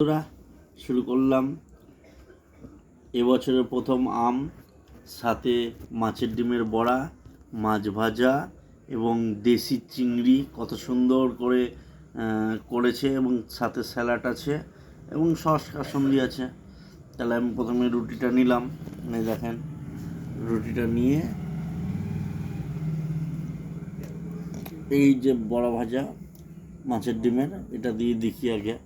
বন্ধুরা, শুরু করলাম। এবছরের প্রথম আম, সাথে মাছের ডিমের বড়া, মাছ ভাজা এবং দেশি চিংড়ি কত সুন্দর করে করেছে এবং সাথে স্যালাড আছে এবং সস কাসন্দি আছে। তাহলে আমি প্রথমে রুটিটা নিলাম। এই দেখেন, রুটিটা নিয়ে এই যে বড়া ভাজা, মাছের ডিমের, এটা দিয়ে দেখি আগে।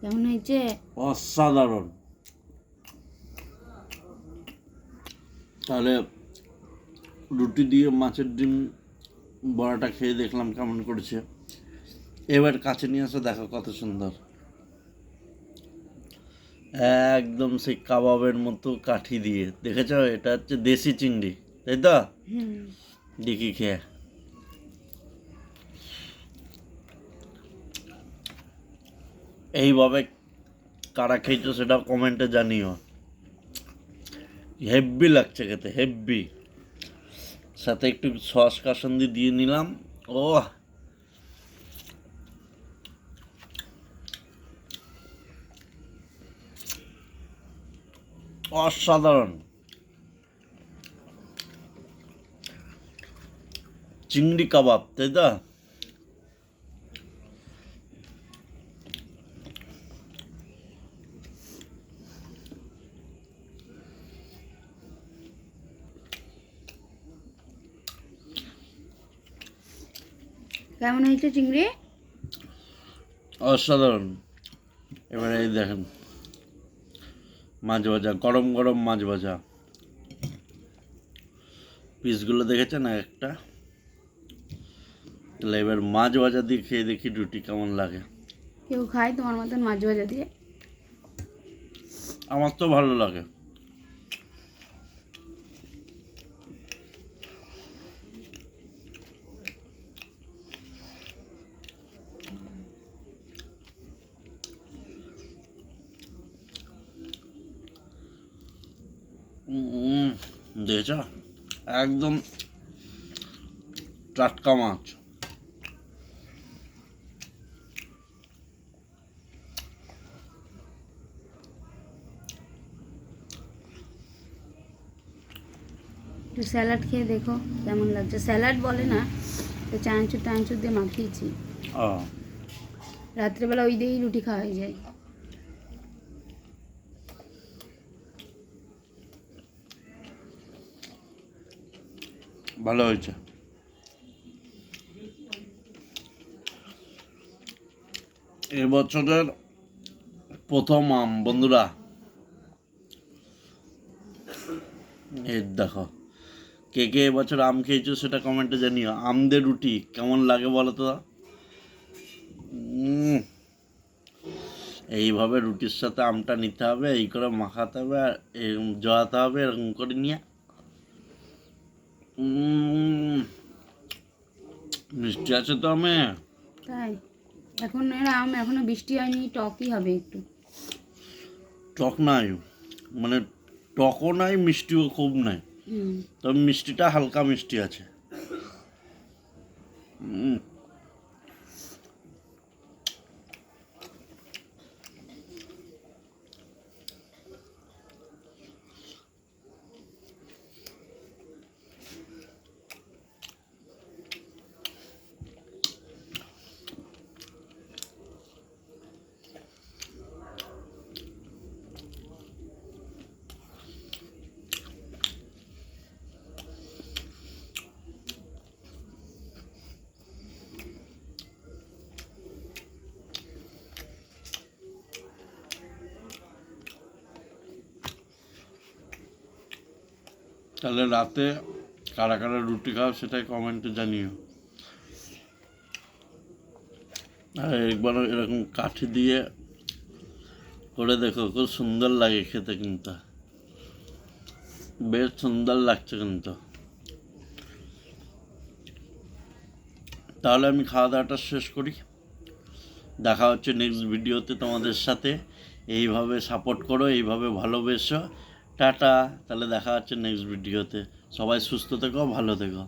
কেমন হয়েছে? অসাধারণ। তাহলে রুটি দিয়ে মাছের ডিম বড়াটা খেয়ে দেখলাম কেমন করেছে। এবার কাছে নিয়ে আসো দেখো কত সুন্দর। একদম সেই কাবাবের মতো কাঠি দিয়ে। দেখেছ? এটা হচ্ছে দেশি চিংড়ি তাই তো? দেখি খেয়ে। এইভাবে কারা খেয়েছো সেটা কমেন্টে জানিও। হেব্বি লাগছে খেতে হেব্বি সাথে একটু সস কাসন্দি দিয়ে নিলাম। ও অসাধারণ। চিংড়ি কাবাব, তাই কেমন হয়েছে চিংড়ি? অসাধারণ। এবারে এই দেখেন মাছ ভাজা গরম গরম মাছ ভাজা। পিসগুলো দেখেছেন এক একটা? তাহলে এবার মাছ ভাজা দিয়ে খেয়ে দেখি রুটি কেমন লাগে। কেউ খায় তোমার মতন মাছ ভাজা দিয়ে? আমার তো ভালো লাগে। দেখেছ একদম টাটকা মাছ। একটু স্যালাড খেয়ে দেখো কেমন লাগছে। স্যালাড বলে না তো চানাচুর টানাচুর দিয়ে মাখিয়েছি। রাত্রেবেলা ওই দিয়েই রুটি খাওয়া হয়ে যায়। ভালো হয়েছে। এবছরের প্রথম আম, বন্ধুরা। এই দেখো, কে কে এবছর আম খেয়েছো সেটা কমেন্টে জানিও। আমদের রুটি কেমন লাগে বলো তো? এইভাবে রুটির সাথে আমটা নিতে হবে, এই করে মাখাতে হবে, আর জড়াতে হবে, এরকম করে নিয়ে মিষ্টি আছে তো আমে। তাই? এখন এর আম এখনও বৃষ্টি হয়নি টকই হবে একটু। টক নাই মানে টকও নাই মিষ্টিও খুব নাই। তবে মিষ্টিটা হালকা মিষ্টি আছে। তাহলে রাতে কারা কারা রুটি খাও সেটাই কমেন্টে জানিও। আর একবার এরকম কাঠি দিয়ে করে দেখো, খুব সুন্দর লাগে খেতে কিন্তু। বেশ সুন্দর লাগছে কিন্তু। তাহলে আমি খাওয়া দাওয়াটা শেষ করি। দেখা হচ্ছে নেক্সট ভিডিওতে তোমাদের সাথে। এইভাবে সাপোর্ট করো, এইভাবে ভালোবেসো। টাটা তাহলে দেখা হচ্ছে নেক্সট ভিডিওতে সবাই সুস্থ থেকো ভালো থেকো।